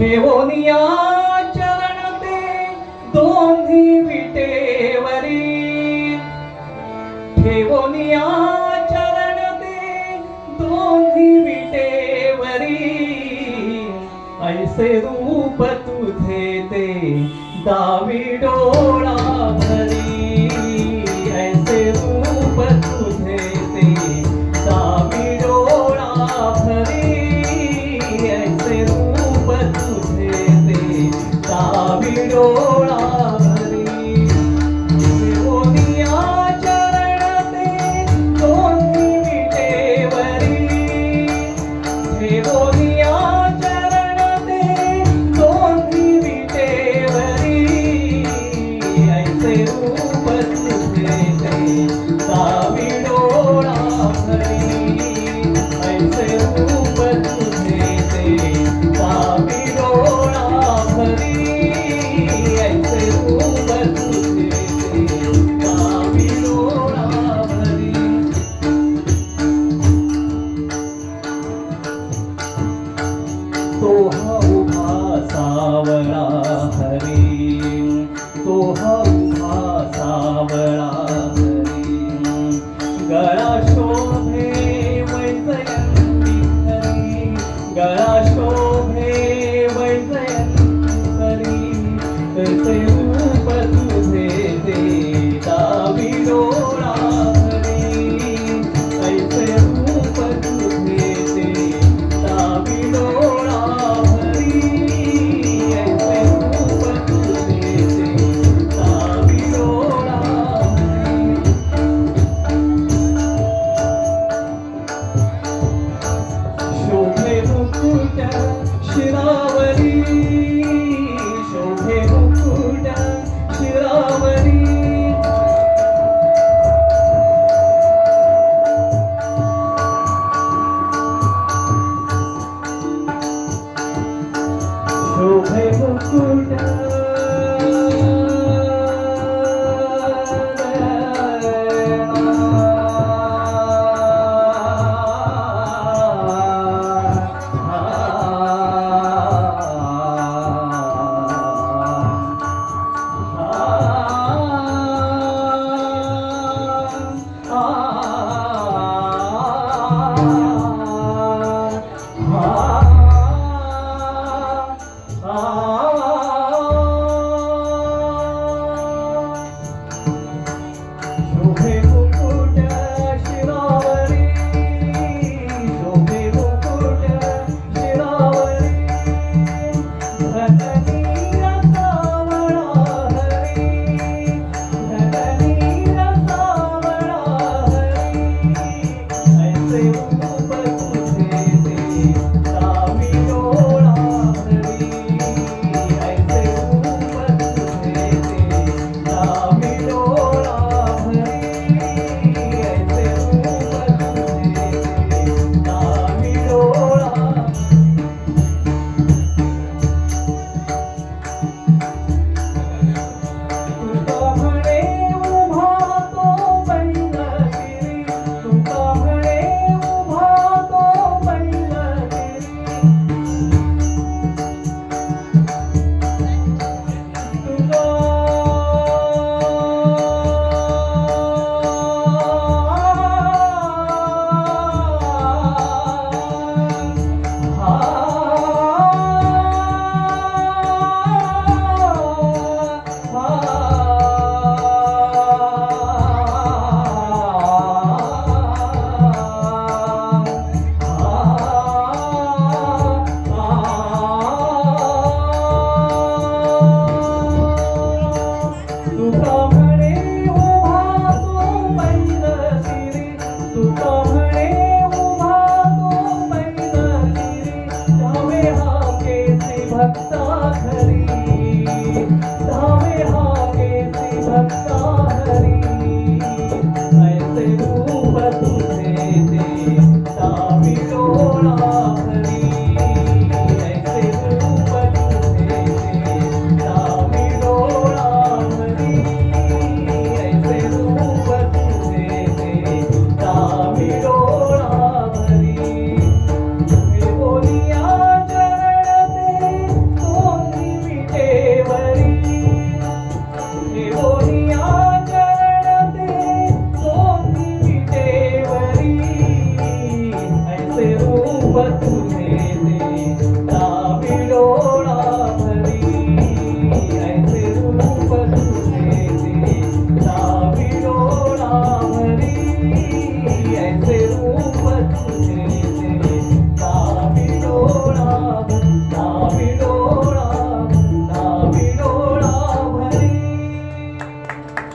ठेवोनिया चरण ते दोन्ही विटेवरी. ठेवोनिया चरण ते दोन्ही विटेवरी. ऐसे रूप तुझे ते दावी डोळा I'll be Abhi Dola Hari तो हौसा सावळा हरी गळा शोभे वैजयंती गळा ভয় বকুল रखता है Hey, hey.